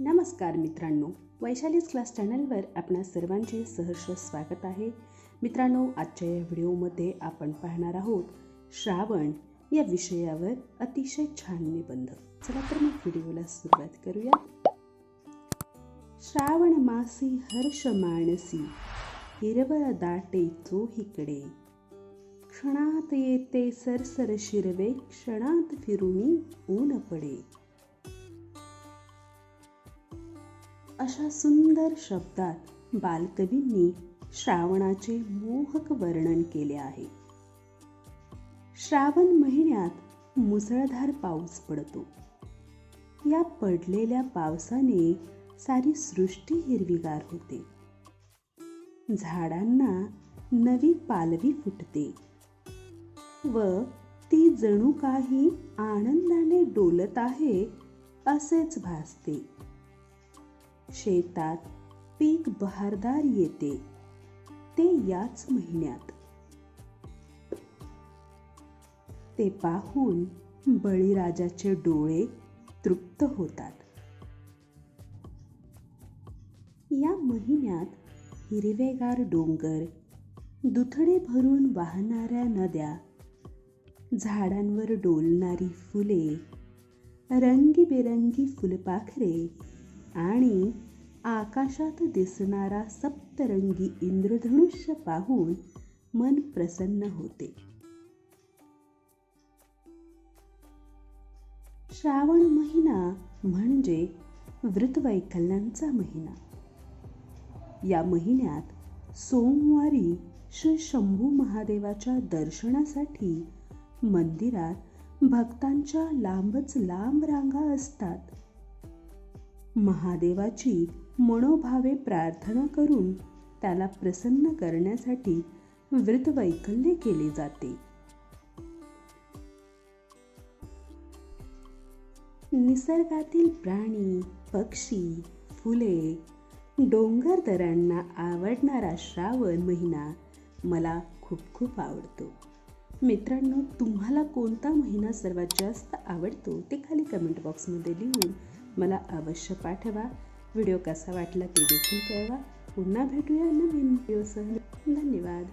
नमस्कार मित्रांनो वैशालीज क्लास चॅनलवर आपणा सर्वांचे सहर्ष स्वागत आहे. मित्रांनो आजच्या या व्हिडिओमध्ये आपण पाहणार आहोत श्रावण या विषयावर अतिशय छान निबंध. चला तर मग व्हिडिओला सुरुवात करूया. श्रावण मासी हर्ष मानसी हिरवळ दाटे चोहीकडे. क्षणात येते सरसर शिरवे क्षणात फिरुणी ऊन पडे. अशा सुंदर शब्दात बालकवींनी श्रावणाचे मोहक वर्णन केले आहे. श्रावण महिन्यात मुसळधार पाऊस पडतो. या पडलेल्या पावसाने सारी सृष्टी हिरवीगार होते. झाडांना नवी पालवी फुटते व ती जणू काही आनंदाने डोलत आहे असेच भासते. शेतात पीक बहारदार येते ते याच महिन्यात. ते पाहून बळीराजाचे डोळे तृप्त होतात. या महिन्यात हिरवेगार डोंगर दुथडे भरून वाहणाऱ्या नद्या झाडांवर डोलणारी फुले रंगीबेरंगी फुलपाखरे आणि आकाशात दिसणारा सप्तरंगी इंद्रधनुष्य पाहून मन प्रसन्न होते. श्रावण महिना म्हणजे वृतवैकल्यांचा महिना. या महिन्यात सोमवारी श्री शंभू महादेवाच्या दर्शनासाठी मंदिरात भक्तांच्या लांबच लांब रांगा असतात. महादेवाची मनोभावे प्रार्थना करून त्याला प्रसन्न करण्यासाठी वृतवैकल्य केले जाते. निसर्गातील प्राणी पक्षी फुले डोंगर आवडणारा श्रावण महिना मला खूप खूप आवडतो. मित्रांनो तुम्हाला कोणता महिना सर्वात जास्त आवडतो ते खाली कमेंट बॉक्समध्ये लिहून मला अवश्य पाठवा. व्हिडिओ कसा वाटला ते देखील कळवा. पुन्हा भेटूया नवीन व्हिडिओसह धन्यवाद.